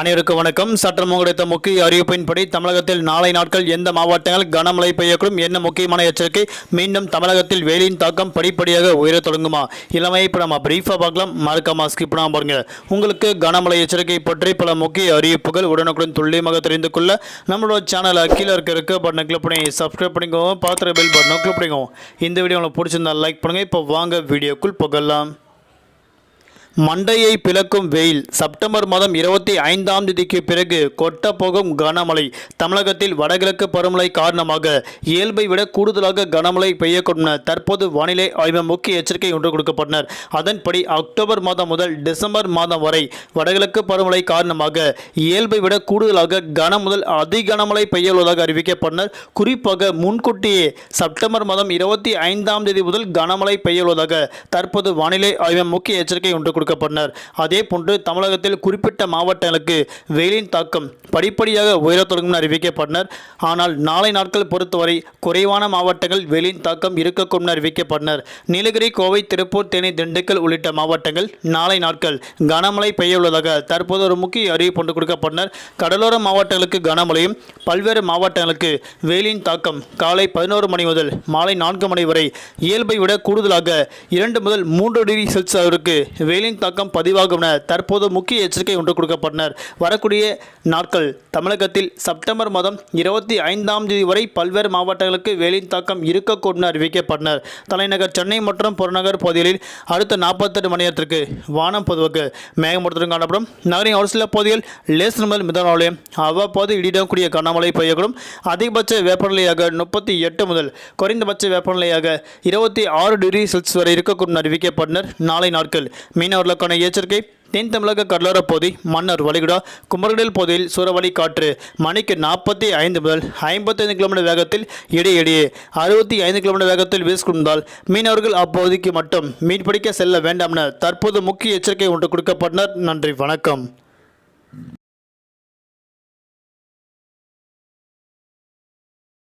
அனைவருக்கும் வணக்கம். சற்றம் கிடைத்த முக்கிய அறிவிப்பின்படி தமிழகத்தில் நாளை நாட்கள் எந்த மாவட்டங்கள் கனமழை பெய்யக்கூடும் என்ன முக்கியமான எச்சரிக்கை? மீண்டும் தமிழகத்தில் வெயிலின் தாக்கம் படிப்படியாக உயரத் தொடங்குமா? இளமை இப்போ நம்ம பிரீஃபாக பார்க்கலாம். மறக்காம ஸ்கிப் பண்ணாமல் பாருங்க. உங்களுக்கு கனமழை எச்சரிக்கை பற்றி பல முக்கிய அறிவிப்புகள் உடனுக்குடன் துல்லியமாக தெரிந்து கொள்ள நம்மளோட சேனலை கீழே இருக்க இருக்க பட்டனை கிளிக் பண்ணி சப்ஸ்கிரைப் பண்ணிக்கோங்க. பார்த்துற பெல் பட்டனை கிளிக் பண்ணிக்கோங்க. இந்த வீடியோ உங்களுக்கு பிடிச்சிருந்தா லைக் பண்ணுங்கள் இப்போ வாங்க வீடியோக்குள் புகழலாம் மண்டையை பிளக்கும் வெயில். செப்டம்பர் மாதம் இருபத்தி ஐந்தாம் தேதிக்கு பிறகு கொட்டப்போகும் கனமழை. தமிழகத்தில் வடகிழக்கு பருவமழை காரணமாக இயல்பை விட கூடுதலாக கனமழை பெய்யக்கூடும் என தற்போது வானிலை ஆய்வு முக்கிய எச்சரிக்கை ஒன்று கொடுக்கப்பட்டனர். அதன்படி அக்டோபர் மாதம் முதல் டிசம்பர் மாதம் வரை வடகிழக்கு பருவமழை காரணமாக இயல்பை விட கூடுதலாக கன முதல் அதி கனமழை பெய்யுள்ளதாக அறிவிக்கப்பட்டனர். குறிப்பாக முன்கூட்டியே செப்டம்பர் மாதம் இருபத்தி ஐந்தாம் தேதி முதல் கனமழை பெய்யுள்ளதாக தற்போது வானிலை ஆய்வு முக்கிய எச்சரிக்கை ஒன்று கொடுக்கப்பட்டனர். அதே போன்று தமிழகத்தில் குறிப்பிட்ட மாவட்டங்களுக்கு வெயிலின் தாக்கம் படிப்படியாக உயரத் தொடங்கும் அறிவிக்கப்பட்டனர். ஆனால் நாளை நாட்கள் பொறுத்தவரை குறைவான மாவட்டங்கள் வெயிலின் தாக்கம் இருக்கக்கூடும் அறிவிக்கப்பட்டனர். நீலகிரி கோவை திருப்பூர் தேனி திண்டுக்கல் உள்ளிட்ட மாவட்டங்கள் நாளை நாட்கள் கனமழை பெய்யுள்ளதாக தற்போது ஒரு முக்கிய அறிவிப்பு ஒன்று கொடுக்கப்பட்டனர். கடலோர மாவட்டங்களுக்கு கனமழையும் பல்வேறு மாவட்டங்களுக்கு வெயிலின் தாக்கம் காலை பதினோரு மணி முதல் மாலை நான்கு மணி வரை இயல்பை விட கூடுதலாக இரண்டு முதல் மூன்று டிகிரி செல்சியஸ் அளவிற்கு வெயிலின் மழையின் தாக்கம் பதிவாகும் என தற்போது முக்கிய எச்சரிக்கை ஒன்று கொடுக்கப்பட்டனர். வரக்கூடிய நாட்கள் தமிழகத்தில் செப்டம்பர் மாதம் இருபத்தி ஐந்தாம் தேதி வரை பல்வேறு மாவட்டங்களுக்கு வெயிலின் தாக்கம் இருக்கக்கூடும் என அறிவிக்கப்பட்டனர். தலைநகர் சென்னை மற்றும் புறநகர் பகுதிகளில் அடுத்த நாற்பத்தெட்டு மணி நேரத்திற்கு வானம் பொதுவாக மேகமூட்டத்துடன் காணப்படும். நகரின் ஒரு சில பகுதிகள் லேசர் முதல் மிதமாலையும் அவ்வப்போது இடிடக்கூடிய கனமழை பெய்யக்கூடும். அதிகபட்ச வெப்பநிலையாக முப்பத்தி எட்டு முதல் குறைந்தபட்ச வெப்பநிலையாக இருபத்தி ஆறு டிகிரி செல்சியஸ் வரை இருக்கக்கூடும் அறிவிக்கப்பட்டனர். நாளை நாட்கள் மீனவர் மீனவர்களுக்கான எச்சரிக்கை. தென் தமிழக கடலோர பகுதி மன்னர் வளைகுடா குமரகடல் பகுதியில் சூறாவளி காற்று மணிக்கு நாற்பத்தி ஐந்து முதல் ஐம்பத்தைந்து கிலோமீட்டர் வேகத்தில் இடையிடையே அறுபத்தி ஐந்து கிலோமீட்டர் வேகத்தில் வீசிக்கொண்டால் மீனவர்கள் அப்பகுதிக்கு மட்டும் மீன்பிடிக்க செல்ல வேண்டாம் என தற்போது முக்கிய எச்சரிக்கை ஒன்று கொடுக்கப்பட்டனர். நன்றி வணக்கம்.